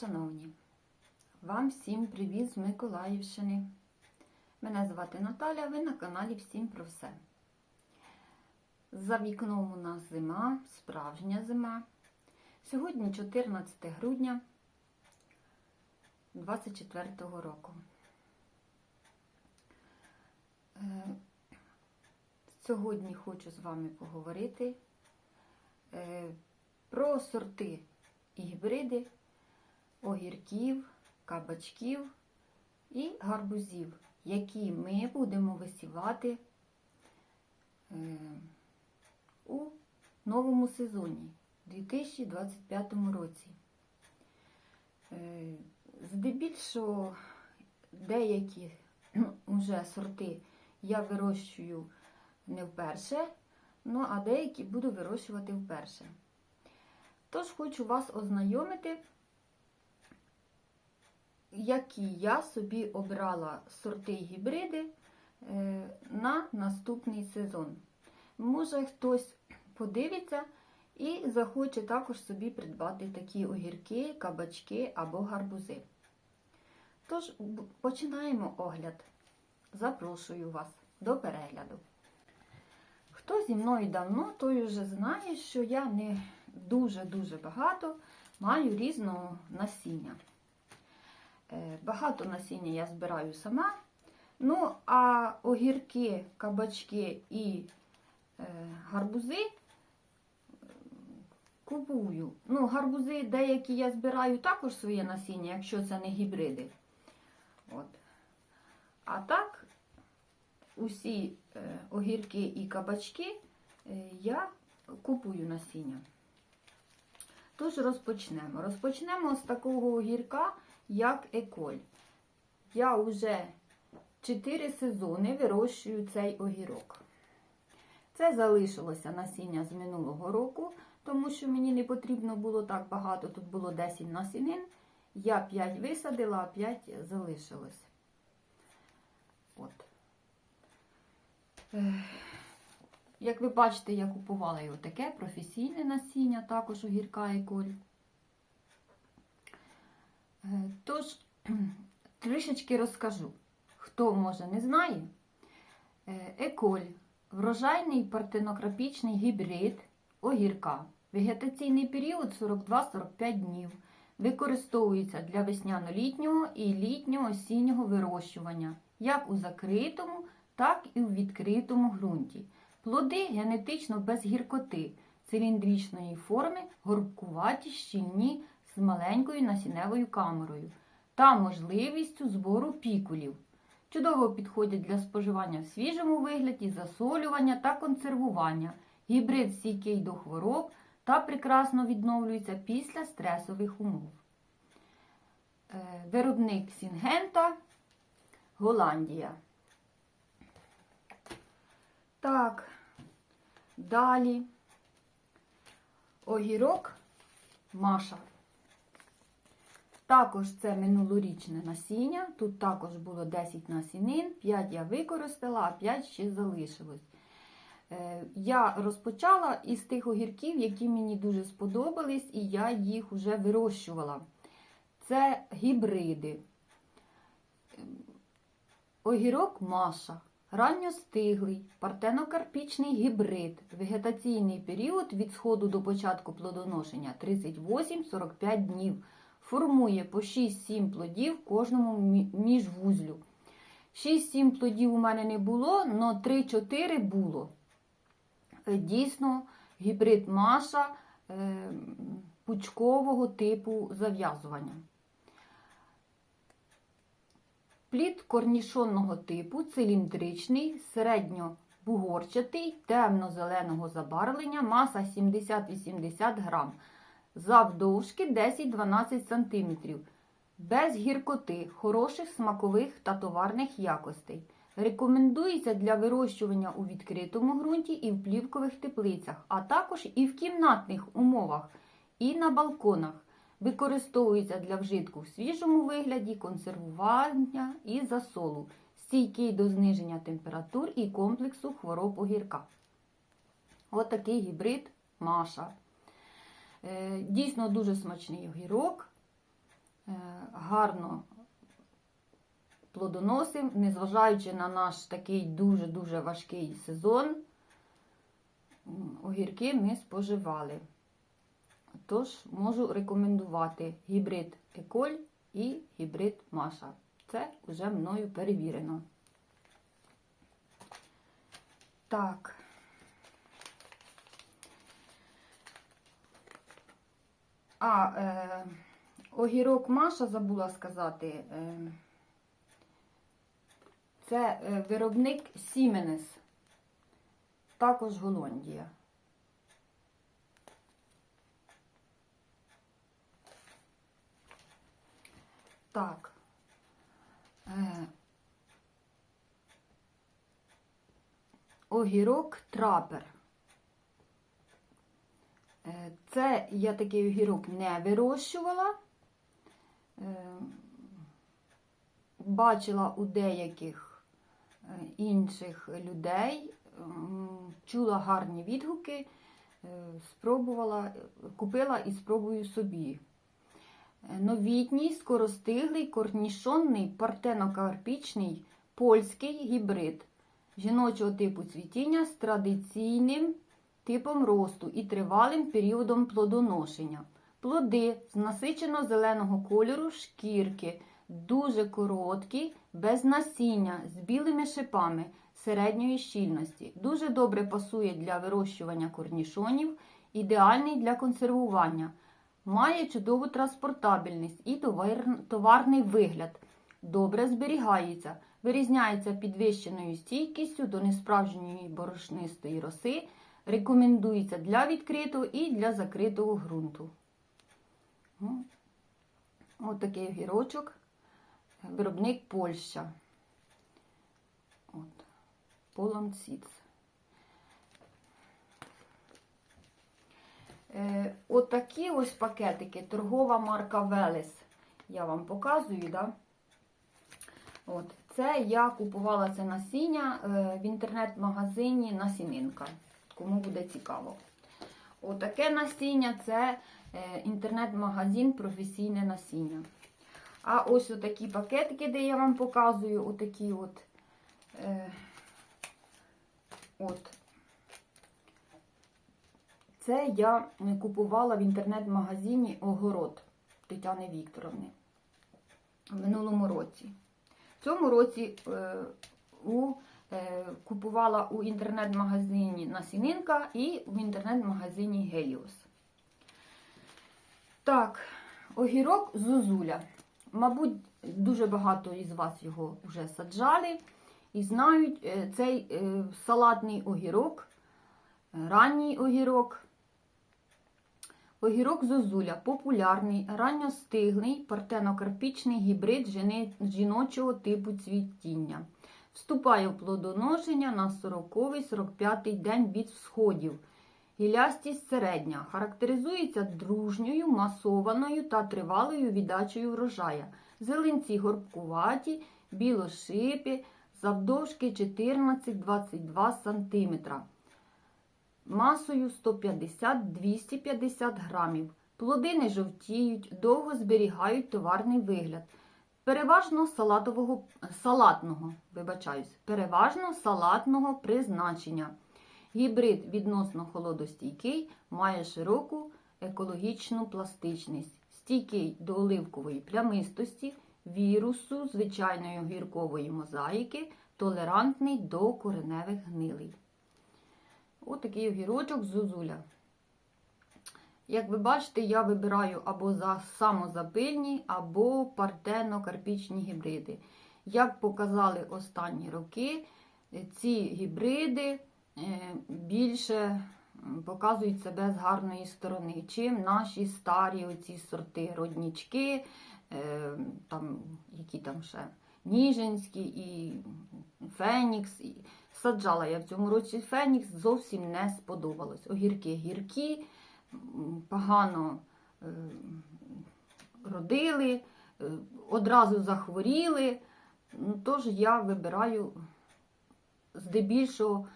шановні! Вам всім привіт з Миколаївщини. Мене звати Наталя, ви на каналі Всім про все. За вікном у нас зима, справжня зима. Сьогодні 14 грудня 24 року. Е, Сьогодні хочу з вами поговорити е, про сорти і гібриди огірків, кабачків і гарбузів, які ми будемо висівати е, у новому сезоні 2025 році. Е, Здебільшого деякі вже сорти я вирощую не вперше, ну а деякі буду вирощувати вперше. Тож хочу вас ознайомити, які я собі обрала сорти гібриди е, на наступний сезон. Може хтось подивиться і захоче також собі придбати такі огірки, кабачки або гарбузи. Тож, починаємо огляд. Запрошую вас до перегляду. Хто зі мною давно, той вже знає, що я не дуже-дуже багато маю різного насіння. Е, Багато насіння я збираю сама. Ну, а огірки, кабачки і е, гарбузи е, купую. Ну, гарбузи деякі я збираю також своє насіння, якщо це не гібриди. От. А так, усі огірки і кабачки я купую насіння. Тож розпочнемо. Розпочнемо з такого огірка, як еколь. Я вже 4 сезони вирощую цей огірок. Це залишилося насіння з минулого року, тому що мені не потрібно було так багато, тут було 10 насінин. Я 5 висадила, а 5 залишилось. От. Як ви бачите, я купувала і отаке професійне насіння, також огірка і коль. Е, Тож, трішечки розкажу, хто може не знає. Е, Еколь врожайний партенокрапічний гібрид огірка. Вегетаційний період 42-45 днів. Використовується для весняно-літнього і літнього-осіннього вирощування, як у закритому, так і у відкритому ґрунті. Плоди генетично без гіркоти, циліндричної форми, горбкуваті, щільні з маленькою насінневою камерою та можливістю збору пікулів. Чудово підходять для споживання в свіжому вигляді, засолювання та консервування. Гібрид стійкий до хвороб та прекрасно відновлюється після стресових умов. Е, Виробник Сінгента, Голландія. Так, далі огірок Маша. Також це минулорічне насіння. Тут також було 10 насінин, 5 я використала, а 5 ще залишилось. Е, Я розпочала із тих огірків, які мені дуже сподобались, і я їх вже вирощувала. Це гібриди. Огірок Маша. Ранньостиглий, партенокарпічний гібрид. Вегетаційний період від сходу до початку плодоношення 38-45 днів. Формує по 6-7 плодів кожному мі- міжвузлю. 6-7 плодів у мене не було, але 3-4 було. Е, Дійсно, гібрид Маша е, пучкового типу зав'язування. Плід корнішонного типу, циліндричний, середньобугорчатий, темно-зеленого забарвлення, маса 70-80 грам, завдовжки 10-12 см, без гіркоти, хороших смакових та товарних якостей. Рекомендується для вирощування у відкритому ґрунті і в плівкових теплицях, а також і в кімнатних умовах, і на балконах. Використовується для вжитку в свіжому вигляді, консервування і засолу, стійкий до зниження температур і комплексу хвороб огірка. От гібрид Маша. Е, Дійсно дуже смачний огірок. е, гарно плодоносив, незважаючи на наш такий дуже-дуже важкий сезон, огірки ми споживали. Тож можу рекомендувати гібрид Еколь і гібрид Маша. Це вже мною перевірено. Так. А, е, огірок Маша забула сказати. Е, це е, виробник Сіменес, також Голландія. Так. Е, огірок трапер. Е, Це я такий огірок не вирощувала. Е, Бачила у деяких е, інших людей, чула гарні відгуки, спробувала, купила і спробую собі. Новітній, скоростиглий, корнішонний, партенокарпічний польський гібрид жіночого типу цвітіння з традиційним типом росту і тривалим періодом плодоношення. Плоди з насичено зеленого кольору шкірки, дуже короткі, без насіння, з білими шипами середньої щільності. Дуже добре пасує для вирощування корнішонів, ідеальний для консервування. Має чудову транспортабельність і товарний вигляд. Добре зберігається, вирізняється підвищеною стійкістю до несправжньої борошнистої роси, рекомендується для відкритого і для закритого ґрунту. Ось такий огірочок. Виробник Польща. От. Е, Отакі ось пакетики, торгова марка Велес. Я вам показую. Це я купувала це насіння е, в інтернет-магазині Насінинка. Кому буде цікаво. Отаке насіння це е, інтернет-магазин професійне насіння. А ось отакі пакетики, де я вам показую, отакі от. Е, от. Це я купувала в інтернет-магазині Огород Тетяни Вікторовни в минулому році. В цьому році е, у, е, купувала у інтернет-магазині Насінинка і в інтернет-магазині Геліос. Так, огірок Зозуля. Мабуть, дуже багато із вас його вже саджали і знають е, цей е, салатний огірок, е, ранній огірок. Огірок Зозуля популярний, ранньостиглий партенокарпічний гібрид жіночого типу цвітіння. Вступає в плодоношення на 40-45 день від всходів. Гілястість середня. Характеризується дружньою, масованою та тривалою віддачею врожая. Зеленці горбкуваті, білошипі, завдовжки 14-22 см. Масою 150-250 грамів. Плоди не жовтіють, довго зберігають товарний вигляд. Переважно салатового, салатного, вибачаюсь, переважно салатного призначення. Гібрид відносно холодостійкий, має широку екологічну пластичність, стійкий до оливкової плямистості, вірусу, звичайної гіркової мозаїки, толерантний до кореневих гнилей. Ось такий огірочок зозуля. Як ви бачите, я вибираю або за самозапильні, або партено-карпічні гібриди. Як показали останні роки, ці гібриди е, більше показують себе з гарної сторони, чим наші старі оці сорти роднічки, е, там, які там ще Ніжинські і Фенікс. Саджала я в цьому році Фенікс, зовсім не сподобалось. Огірки гіркі, погано е, родили, е, одразу захворіли. Ну, Тож я вибираю здебільшого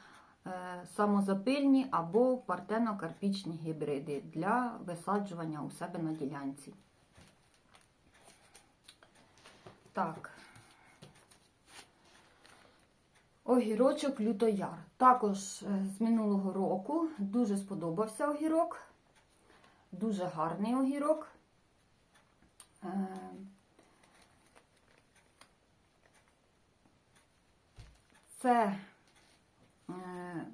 е, самозапильні або партено-карпічні гібриди для висаджування у себе на ділянці. Так. Огірочок лютояр. Також з минулого року дуже сподобався огірок. Дуже гарний огірок. Е, Це е,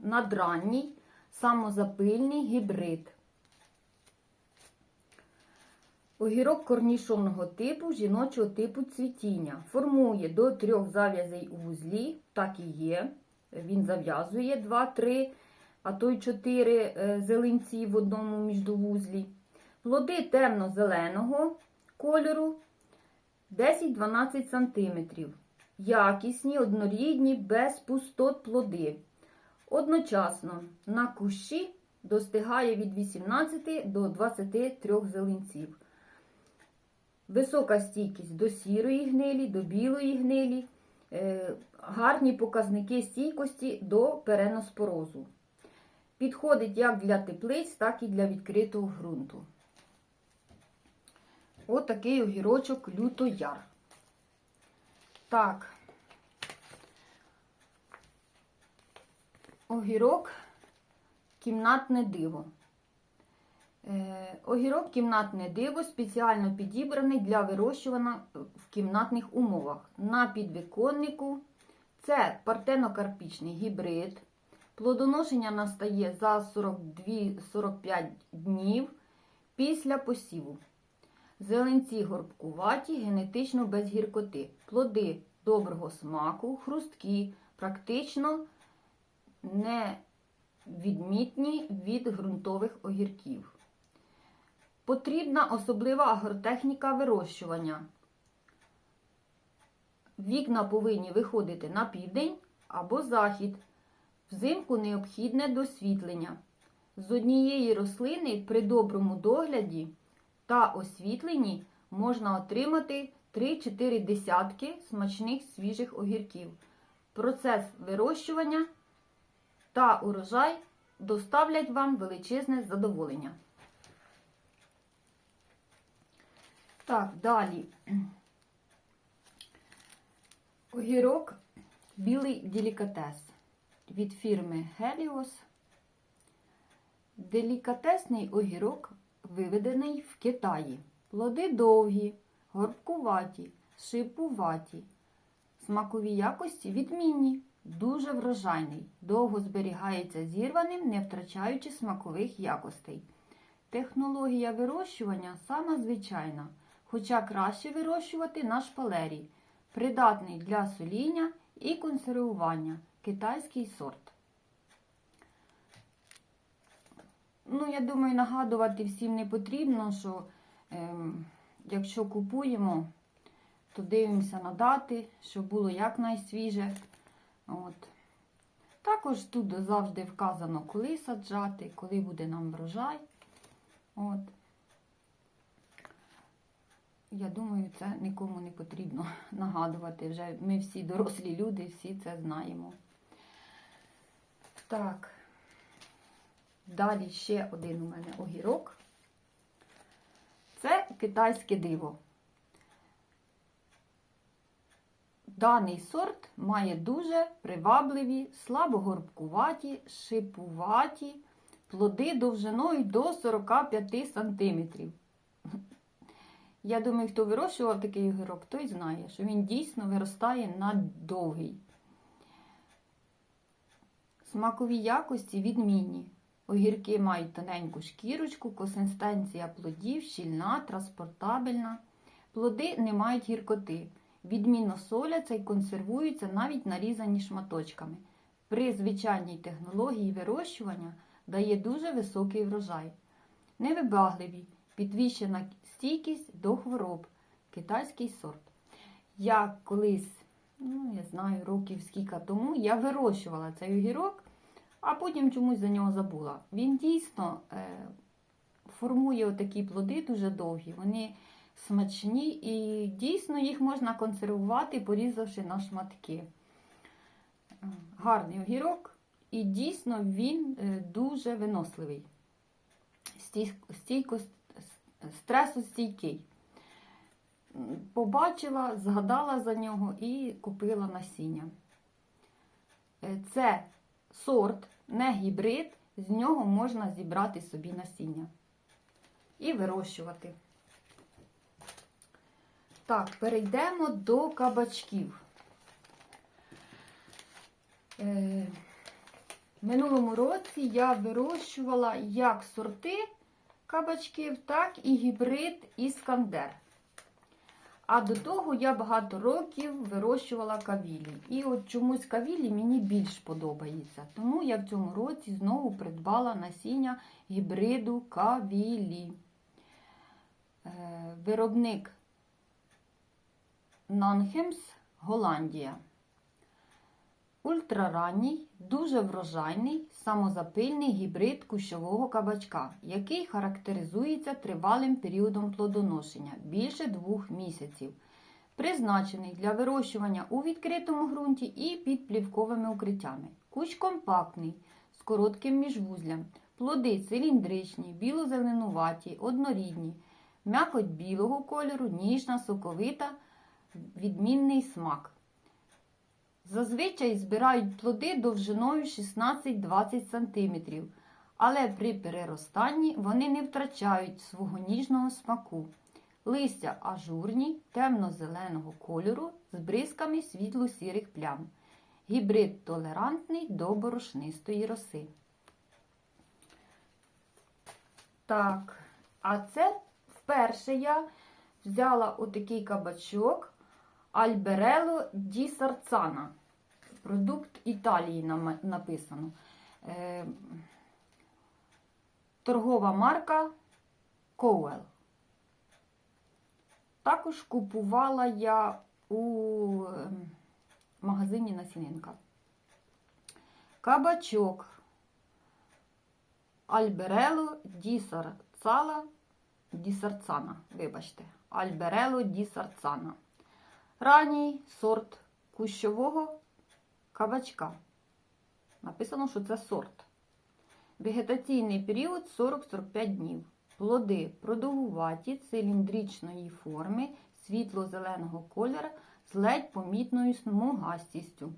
надранній, самозапильний гібрид. Огірок корнішонного типу, жіночого типу цвітіння. Формує до трьох зав'язей у вузлі, так і є. Він зав'язує 2-3, а то й 4 зеленці в одному міждовузлі. Плоди темно-зеленого кольору 10-12 см. Якісні, однорідні, без пустот плоди. Одночасно на кущі достигає від 18 до 23 зеленців. Висока стійкість до сірої гнилі, до білої гнилі, е, гарні показники стійкості до переноспорозу. Підходить як для теплиць, так і для відкритого ґрунту. Ось такий огірочок лютояр. Так. Огірок кімнатне диво. Е, Огірок кімнатне диво спеціально підібраний для вирощування в кімнатних умовах. На підвіконнику це партенокарпічний гібрид. Плодоношення настає за 42-45 днів після посіву. Зеленці горбкуваті, генетично без гіркоти. Плоди доброго смаку, хрусткі, практично невідмітні від ґрунтових огірків. Потрібна особлива агротехніка вирощування. Вікна повинні виходити на південь або захід. Взимку необхідне досвітлення. З однієї рослини при доброму догляді та освітленні можна отримати 3-4 десятки смачних свіжих огірків. Процес вирощування та урожай доставлять вам величезне задоволення. Так, далі. Огірок білий делікатес від фірми Helios. Делікатесний огірок виведений в Китаї. Плоди довгі, горбкуваті, шипуваті. Смакові якості відмінні, дуже врожайний, довго зберігається зірваним, не втрачаючи смакових якостей. Технологія вирощування сама звичайна, хоча краще вирощувати на шпалері, придатний для соління і консервування китайський сорт. Ну, я думаю, нагадувати всім не потрібно, що ем, якщо купуємо, то дивимося на дати, щоб було якнайсвіже. От. Також тут завжди вказано, коли саджати, коли буде нам врожай. От. Я думаю, це нікому не потрібно нагадувати. Вже ми всі дорослі люди, всі це знаємо. Так. Далі ще один у мене огірок. Це китайське диво. Даний сорт має дуже привабливі, слабогорбкуваті, шипуваті плоди довжиною до 45 см. Я думаю, хто вирощував такий огірок, той знає, що він дійсно виростає на довгий. Смакові якості відмінні. Огірки мають тоненьку шкірочку, консистенція плодів, щільна, транспортабельна. Плоди не мають гіркоти. Відмінно соляться і консервуються навіть нарізані шматочками. При звичайній технології вирощування дає дуже високий врожай. Невибагливі, підвищена стійкість до хвороб. Китайський сорт. Я колись, ну, я знаю, років скільки тому я вирощувала цей огірок а потім чомусь за нього забула. Він дійсно е, формує отакі плоди дуже довгі, вони смачні і дійсно їх можна консервувати, порізавши на шматки. Гарний огірок, і дійсно він е, дуже виносливий, стійко, стресостійкий. Побачила, згадала за нього і купила насіння. Е, Це сорт, не гібрид, з нього можна зібрати собі насіння і вирощувати. Так, перейдемо до кабачків. Е, минулому році я вирощувала як сорти кабачків, так і гібрид іскандер. А до того я багато років вирощувала кавілі. І от чомусь кавілі мені більш подобається. Тому я в цьому році знову придбала насіння гібриду кавілі. Е, Виробник Нанхемс, Голландія. Ультраранній, дуже врожайний, самозапильний гібрид кущового кабачка, який характеризується тривалим періодом плодоношення більше двох місяців. Призначений для вирощування у відкритому ґрунті і під плівковими укриттями. Кущ компактний, з коротким міжвузлям. Плоди циліндричні, біло-зеленуваті, однорідні, м'якоть білого кольору, ніжна, соковита, відмінний смак. Зазвичай збирають плоди довжиною 16-20 см, але при переростанні вони не втрачають свого ніжного смаку. Листя ажурні, темно-зеленого кольору з бризками світло-сірих плям. Гібрид толерантний до борошнистої роси. Так, а це вперше я взяла отакий кабачок Альберело ді Сарцана. Продукт Італії написано. Е, торгова марка Коуел. Також купувала я у е, магазині Насінинка. Кабачок Альберело ді Сарцала ді Сарцана. Вибачте, Альберело ді Сарцана. Ранній сорт кущового кабачка. Написано, що це сорт. Вегетаційний період 40-45 днів. Плоди продовгуваті, циліндричної форми, світло-зеленого кольору з ледь помітною смугастістю.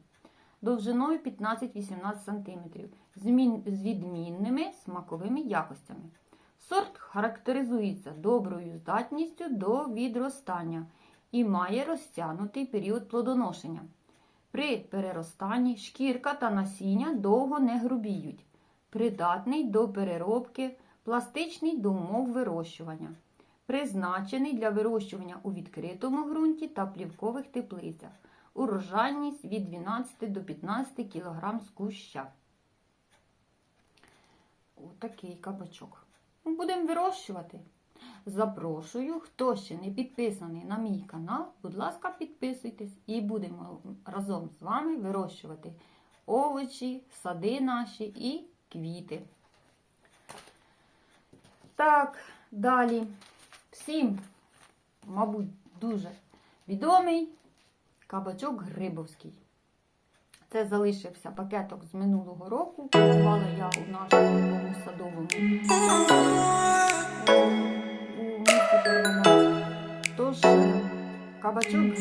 Довжиною 15-18 см. З відмінними смаковими якостями. Сорт характеризується доброю здатністю до відростання і має розтягнутий період плодоношення. При переростанні шкірка та насіння довго не грубіють, придатний до переробки, пластичний до умов вирощування, призначений для вирощування у відкритому ґрунті та плівкових теплицях. Урожайність від 12 до 15 кг з куща. Отакий кабачок. Будемо вирощувати. Запрошую, хто ще не підписаний на мій канал, будь ласка, підписуйтесь і будемо разом з вами вирощувати овочі, сади наші і квіти. Так, далі. Всім, мабуть, дуже відомий кабачок Грибовський. Це залишився пакеток з минулого року. Купувала я у нашому садовому. Тож, е, кабачок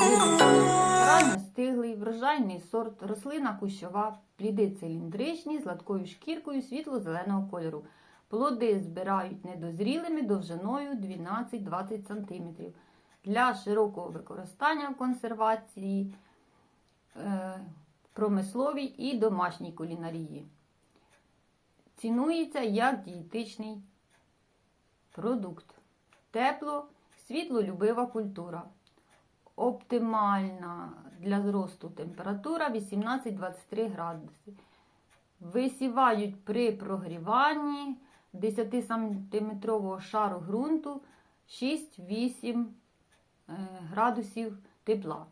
ранньо стиглий, врожайний сорт, рослина кущова, пліди циліндричні, з гладкою шкіркою світло-зеленого кольору. Плоди збирають недозрілими довжиною 12-20 см. Для широкого використання в консервації, е, промисловій і домашній кулінарії. Цінується як дієтичний продукт. Тепло, світлолюбива культура. Оптимальна для зросту температура 18-23 градуси. Висівають при прогріванні 10-сантиметрового шару ґрунту 6-8 е, градусів тепла.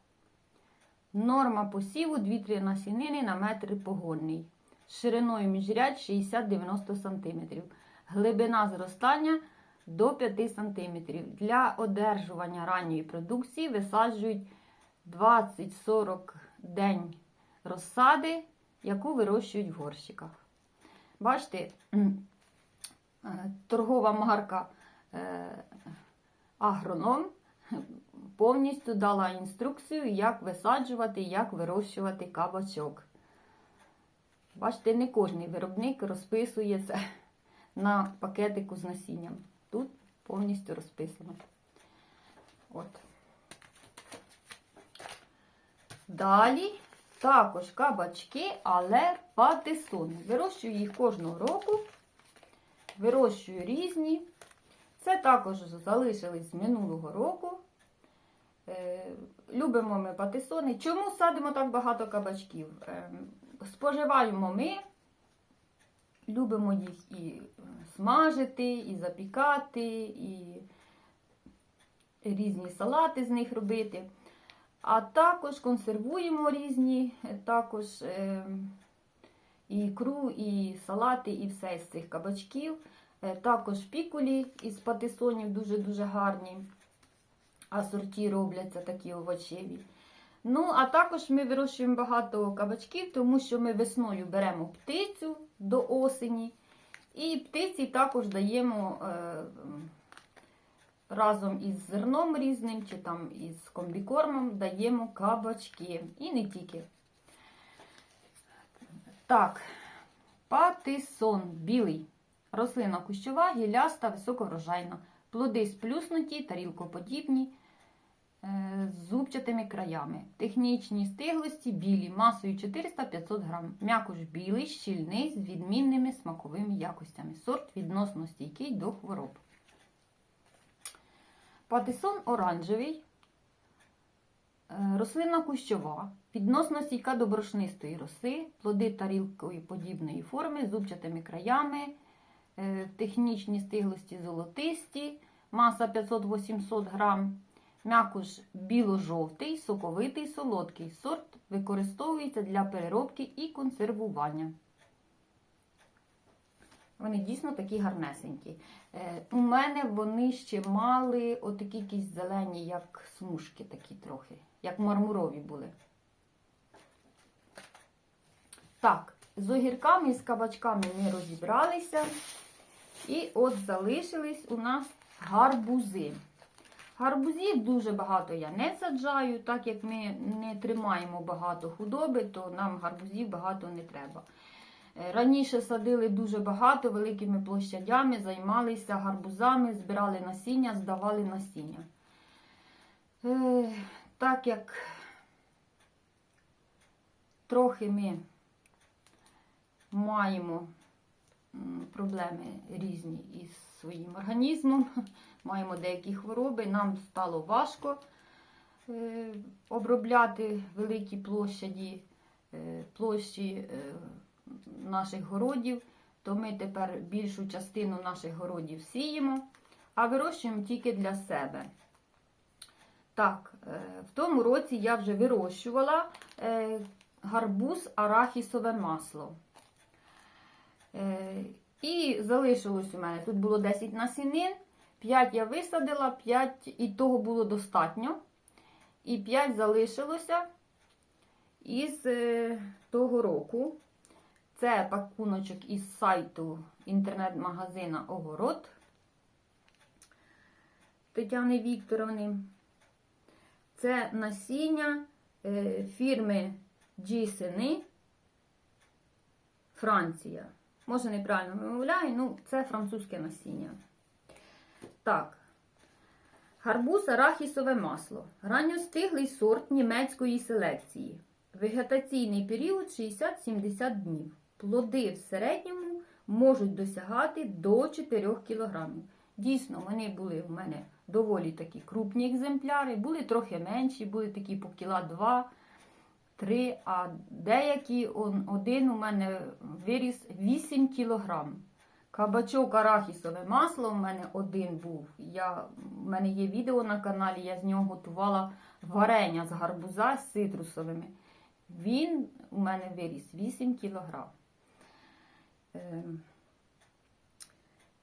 Норма посіву 2-3 насінини на метр погонний. Шириною міжрядь 60-90 см. Глибина зростання до 5 см. Для одержування ранньої продукції висаджують 20-40 день розсади, яку вирощують в горщиках. Бачите, е, торгова марка е, агроном повністю дала інструкцію, як висаджувати, як вирощувати кабачок. Бачите, не кожний виробник розписує це на пакетику з насінням. Тут повністю розписано. От. Далі також кабачки, але патисони. Вирощую їх кожного року. Вирощую різні. Це також залишились з минулого року. Е, Любимо ми патисони. Чому садимо так багато кабачків? Е, Споживаємо ми, любимо їх і смажити, і запікати, і різні салати з них робити. А також консервуємо різні, е, також е, і ікру, і салати, і все з цих кабачків. Е, Також пікулі із патисонів дуже-дуже гарні. Асорті робляться такі овочеві. Ну, а також ми вирощуємо багато кабачків, тому що ми весною беремо птицю до осені. І птиці також даємо е, разом із зерном різним, чи там із комбікормом даємо кабачки. І не тільки. Так, патисон білий. Рослина кущова, гіляста, високорожайна. Плоди сплюснуті, тарілкоподібні, з зубчатими краями. Технічні стиглості білі, масою 400-500 грам. М'якош білий, щільний, з відмінними смаковими якостями. Сорт відносно стійкий до хвороб. Патисон оранжевий. Е, Рослина кущова, відносно стійка до борошнистої роси, плоди тарілкою подібної форми, зубчатими краями, е, технічні стиглості золотисті, маса 500-800 грам, м'якуш біло-жовтий, соковитий, солодкий. Сорт використовується для переробки і консервування. Вони дійсно такі гарнесенькі. Е, У мене вони ще мали отакі якісь зелені, як смужки такі трохи, як мармурові були. Так, з огірками і з кабачками ми розібралися. І от залишились у нас гарбузи. Гарбузів дуже багато я не саджаю, так як ми не тримаємо багато худоби, то нам гарбузів багато не треба. Е, Раніше садили дуже багато великими площадями, займалися гарбузами, збирали насіння, здавали насіння. Е, Так як трохи ми маємо проблеми різні із своїм організмом, маємо деякі хвороби, нам стало важко е, обробляти великі площаді, е, площі е, наших городів, то ми тепер більшу частину наших городів сіємо, а вирощуємо тільки для себе. Так, в тому році я вже вирощувала гарбуз арахісове масло. І залишилось у мене. Тут було 10 насінин, 5 я висадила, 5 і того було достатньо. І 5 залишилося із е, того року. Це пакуночок із сайту інтернет-магазина Огород Тетяни Вікторовни. Це насіння е, фірми G-Сини Франція. Може, неправильно вимовляю, ну це французьке насіння. Так. Гарбуз арахісове масло. Ранньостиглий сорт німецької селекції. Вегетаційний період 60-70 днів. Плоди в середньому можуть досягати до 4 кг. Дійсно, вони були у мене доволі такі крупні екземпляри, були трохи менші, були такі по кіла 2, 3, а деякі он, один у мене виріс 8 кг. Кабачок арахісове масло у мене один був. Я, У мене є відео на каналі, я з нього готувала варення з гарбуза з цитрусовими. Він у мене виріс 8 кг. Е,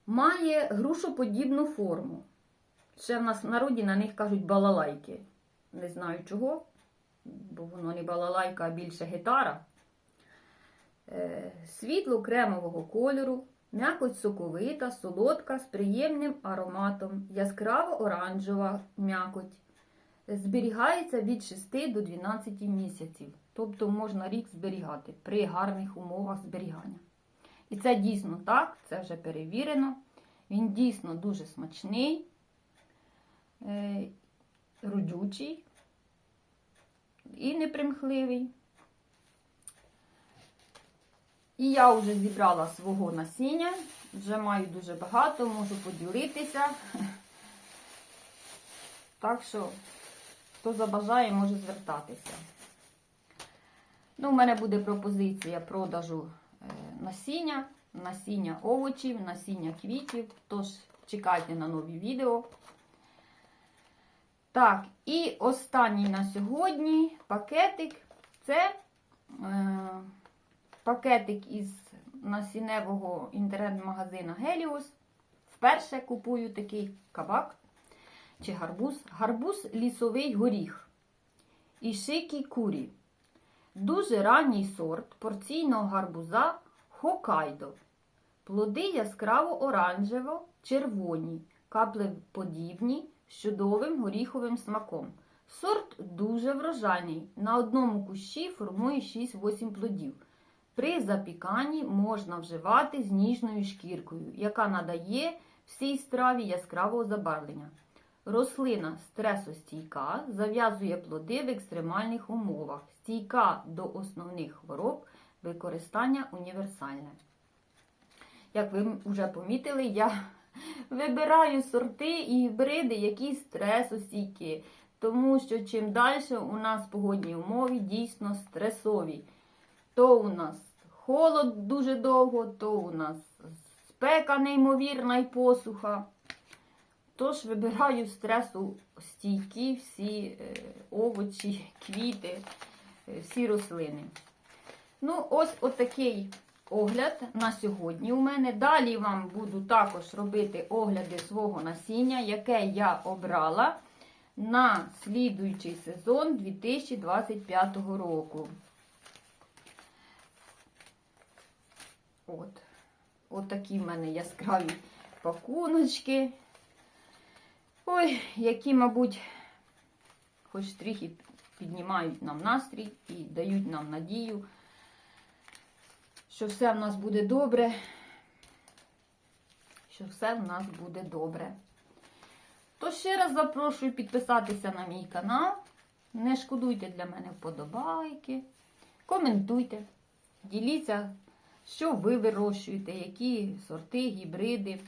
має грушоподібну форму. Ще в нас в народі на них кажуть балалайки. Не знаю чого, бо воно не балалайка, а більше гітара. Е, світло кремового кольору, м'якоть соковита, солодка, з приємним ароматом, яскраво оранжева м'якоть. зберігається від 6 до 12 місяців. Тобто можна рік зберігати при гарних умовах зберігання. І це дійсно так, це вже перевірено. Він дійсно дуже смачний, е, родючий і непримхливий. І я вже зібрала свого насіння, вже маю дуже багато, можу поділитися. Так що, хто забажає, може звертатися. Ну, у мене буде пропозиція продажу е, насіння, насіння овочів, насіння квітів. Тож чекайте на нові відео. Так, і останній на сьогодні пакетик це е, пакетик із насінневого інтернет-магазина Helios. Вперше купую такий кабак чи гарбуз. Гарбуз лісовий горіх. І шикі курі. Дуже ранній сорт порційного гарбуза Хокайдо. Плоди яскраво оранжево, червоні, каплеподібні, з чудовим горіховим смаком. Сорт дуже врожайний. На одному кущі формує 6-8 плодів. При запіканні можна вживати з ніжною шкіркою, яка надає всій страві яскравого забарвлення. Рослина стресостійка, зав'язує плоди в екстремальних умовах, стійка до основних хвороб, використання універсальне. Як ви вже помітили, я вибираю сорти і гібриди, які стресостійкі. Тому що чим далі у нас погодні умови дійсно стресові. То у нас холод дуже довго, то у нас спека неймовірна і посуха. Тож вибираю стресу стійкі всі е, овочі, квіти, е, всі рослини. Ну, ось отакий огляд на сьогодні у мене. Далі вам буду також робити огляди свого насіння, яке я обрала на слідуючий сезон 2025 року. От. От такі в мене яскраві пакуночки. Ой, які, мабуть, хоч трохи піднімають нам настрій і дають нам надію, що все в нас буде добре, що все в нас буде добре. То ще раз запрошую підписатися на мій канал. Не шкодуйте для мене вподобайки, коментуйте, діліться, що ви вирощуєте, які сорти, гібриди.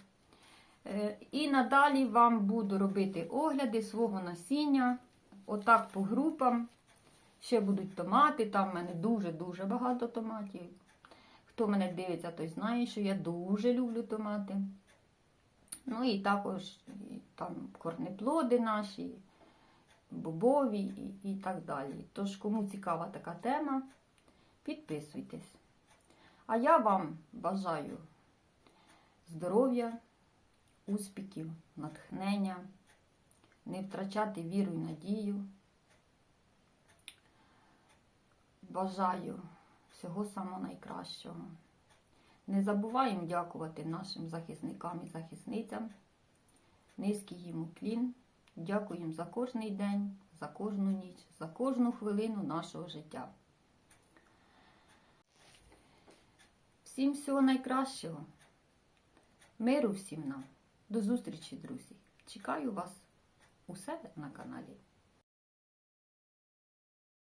Е, І надалі вам буду робити огляди свого насіння. Отак по групам. Ще будуть томати. Там в мене дуже-дуже багато томатів. Хто мене дивиться, той знає, що я дуже люблю томати. Ну і також там корнеплоди наші, бобові і, і так далі. Тож, кому цікава така тема, підписуйтесь. А я вам бажаю здоров'я успіхів, натхнення, не втрачати віру і надію. Бажаю всього самого найкращого. Не забуваємо дякувати нашим захисникам і захисницям. Низький їм уклін. Дякуємо за кожний день, за кожну ніч, за кожну хвилину нашого життя. Всім всього найкращого. Миру всім нам. До зустрічі, друзі! Чекаю вас у себе на каналі.